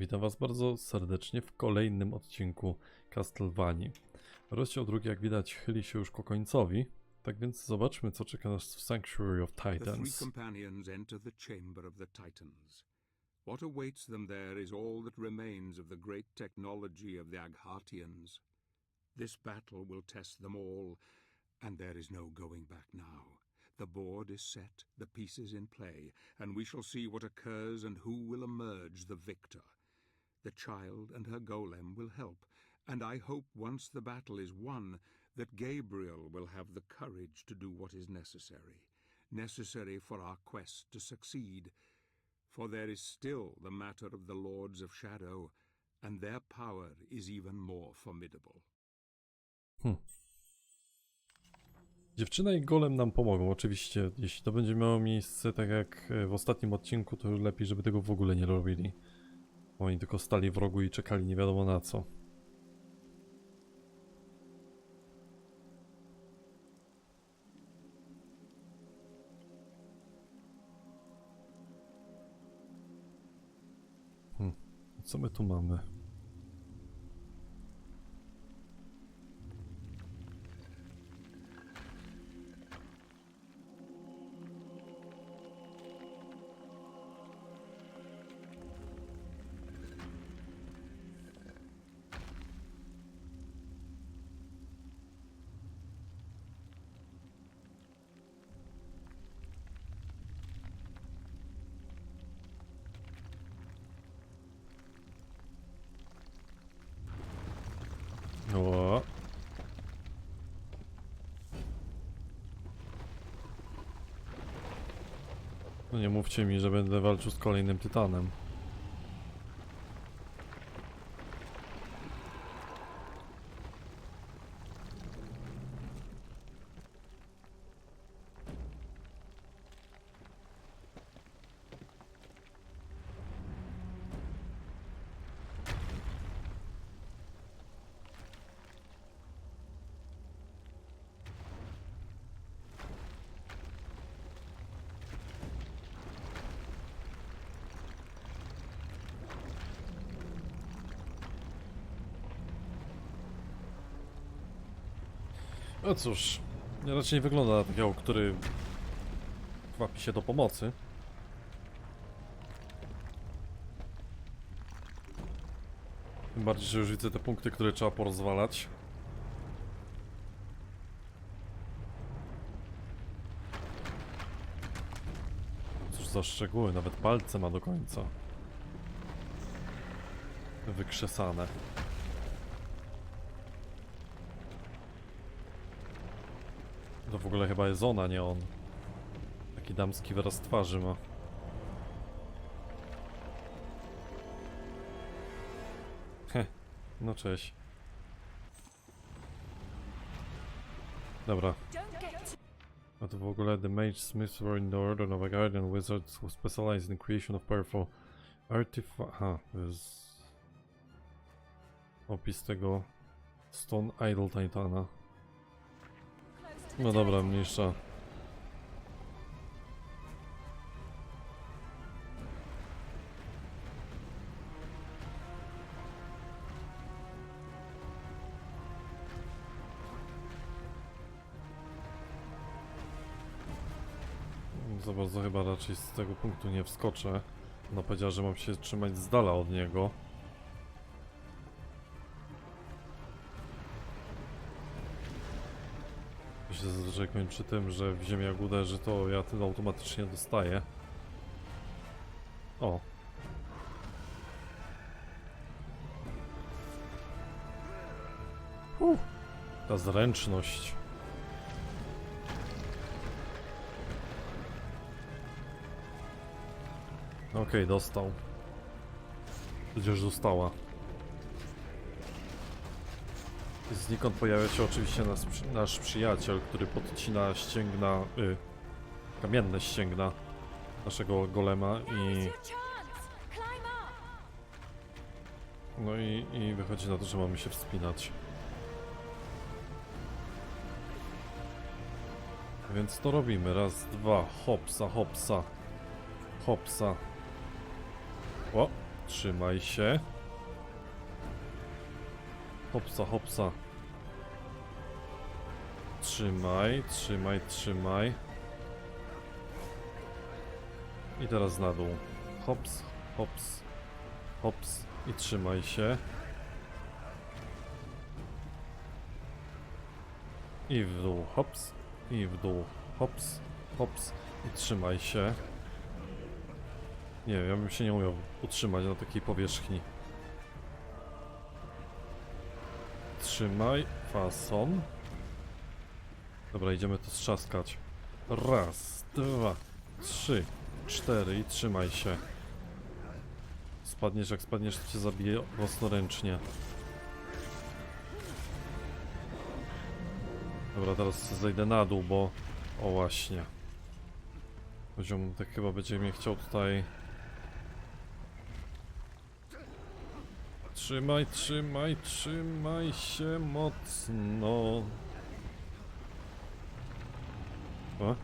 Witam Was bardzo serdecznie w kolejnym odcinku Castlevanii. Rozdział drugi, jak widać, chyli się już ku końcowi. Tak więc zobaczmy, co czeka nas w Sanctuary of The Titans. companions enter the chamber of the Titans. What awaits them there is all that remains of the great technology of the Aghartians. This battle will test them all, and there is no going back now. The board is set, the pieces in play, and we shall see what occurs and who will emerge the victor. The child and her golem will help, and I hope once the battle is won that Gabriel will have the courage to do what is necessary, necessary for our quest to succeed. For there is still the matter of the Lords of Shadow, and their power is even more formidable. Hmm. Dziewczyna i golem nam pomogą, oczywiście. Jeśli to będzie miało miejsce tak jak w ostatnim odcinku, to lepiej, żeby tego w ogóle nie robili. Oni tylko stali w rogu i czekali nie wiadomo na co. Hmm. Co my tu mamy? No nie mówcie mi, że będę walczył z kolejnym tytanem. No cóż, raczej nie wygląda na takiego, który kwapi się do pomocy. Tym bardziej, że już widzę te punkty, które trzeba porozwalać. Cóż za szczegóły, nawet palce ma do końca. Wykrzesane. W ogóle chyba jest ona, nie on. Taki damski wyraz twarzy ma. Heh, no cześć. Dobra. A to w ogóle The Mage Smiths were in the Order of a Guardian Wizards who specialized in creation of powerful artifacts. Aha, to jest opis tego Stone Idol Titana. No dobra, mniejsza. Za bardzo chyba raczej z tego punktu nie wskoczę. No powiedziała, że mam się trzymać z dala od niego. Się kończy tym, że w ziemię jak uderzy, to ja ten automatycznie dostaję. O. Uh, ta zręczność. Okej, dostał. Przecież została. Znikąd pojawia się oczywiście nas, nasz przyjaciel, który podcina ścięgna, y, kamienne ścięgna naszego golema i, no i, i wychodzi na to, że mamy się wspinać. Więc to robimy. Raz, dwa, hopsa, hopsa, hopsa. O, Trzymaj się. Hopsa, hopsa. Trzymaj, trzymaj, trzymaj. I teraz na dół. Hops, hops, hops i trzymaj się. I w dół, hops, i w dół, hops, hops i trzymaj się. Nie ja bym się nie umiał utrzymać na takiej powierzchni. Trzymaj, fason. Dobra, idziemy to strzaskać. Raz, dwa, trzy, cztery i trzymaj się. Spadniesz, jak spadniesz, to cię zabije własnoręcznie. Dobra, teraz zejdę na dół, bo... O właśnie. Poziom tak chyba będzie mnie chciał tutaj... Trzymaj, trzymaj, trzymaj się mocno. O?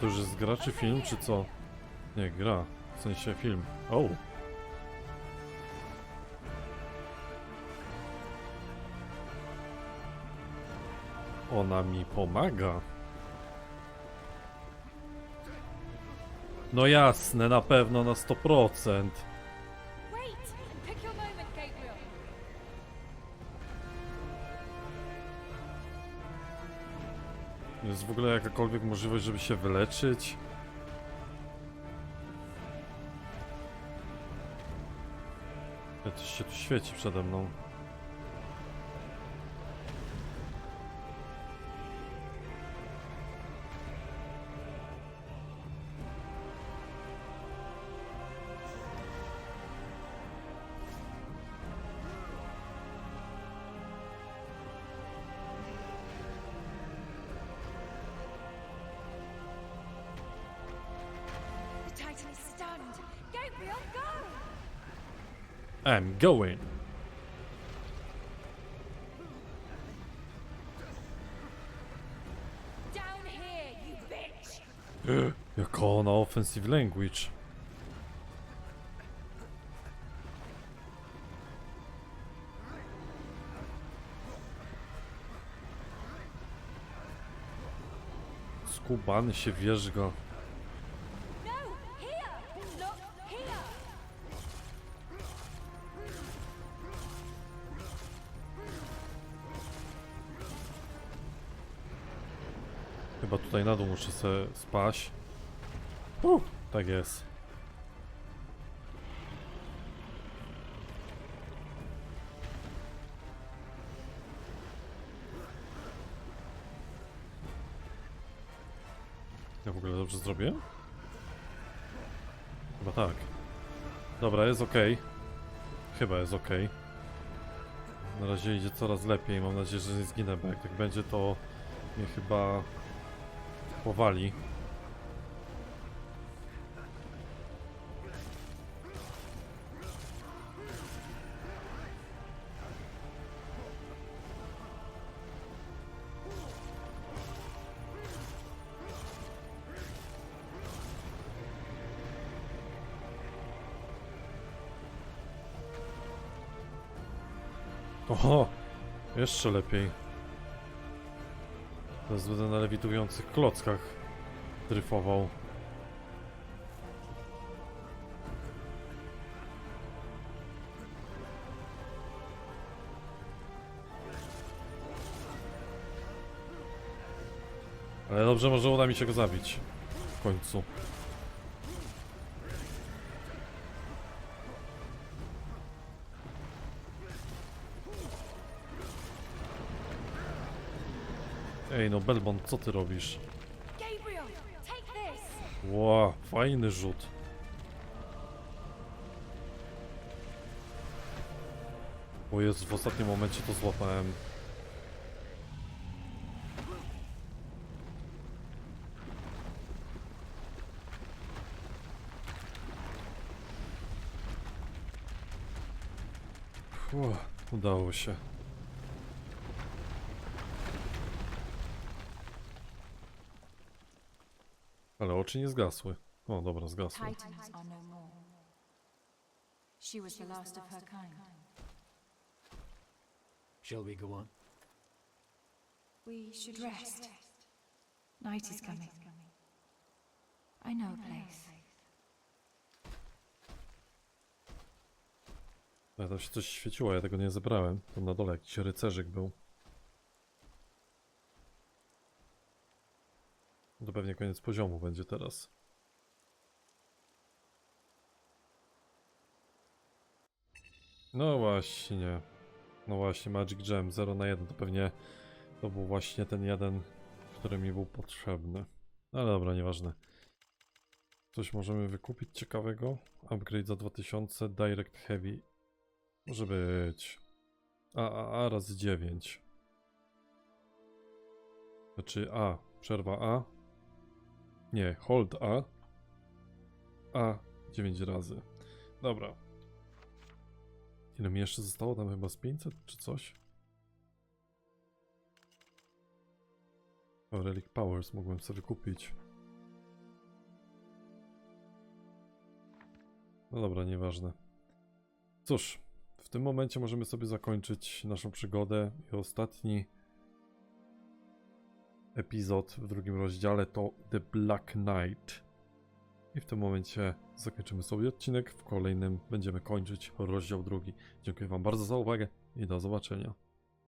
To już jest gra czy film, czy co? Nie, gra. W sensie film. O! Ona mi pomaga. No jasne, na pewno na 100%. Wait! Pick your moment, Gabriel. Jest w ogóle jakakolwiek możliwość, żeby się wyleczyć? Ja, Coś się tu świeci przede mną. I'm going. Down here, you bitch! Jaka ona offensive language. Skubany się wierzga. Tutaj na dół muszę sobie spaść. Uh, tak jest. Ja w ogóle dobrze zrobię? Chyba tak. Dobra, jest ok. Chyba jest ok. Na razie idzie coraz lepiej. Mam nadzieję, że nie zginę, bo jak tak będzie, to mnie chyba powali. Oho! Jeszcze lepiej. Teraz na lewitujących klockach dryfował. Ale dobrze, może uda mi się go zabić. W końcu. Ej, no Belmont, co ty robisz? Ła, fajny rzut. O Jezu, w ostatnim momencie to złapałem. Uff, udało się. Ale oczy nie zgasły. O, dobra, zgasły. Titans are no more. She was the last of her kind. Shall we go on? We should rest. Night is coming. I know a place. Ale tam się coś świeciło, ja tego nie zebrałem. Tam na dole jakiś rycerzyk był. To pewnie koniec poziomu będzie teraz. No właśnie. No właśnie, Magic Gem 0 na 1 to pewnie to był właśnie ten jeden, który mi był potrzebny. Ale dobra, nieważne. Coś możemy wykupić ciekawego. Upgrade za 2000, Direct Heavy może być. A, a, a razy 9. Znaczy A, przerwa A. Nie, hold A. A 9 razy. Dobra. Ile mi jeszcze zostało? Tam chyba z 500 czy coś? O, Relic Powers mogłem sobie kupić. No dobra, nieważne. Cóż, w tym momencie możemy sobie zakończyć naszą przygodę i ostatni epizod w drugim rozdziale to The Black Knight. I w tym momencie zakończymy sobie odcinek, w kolejnym będziemy kończyć rozdział drugi. Dziękuję Wam bardzo za uwagę i do zobaczenia.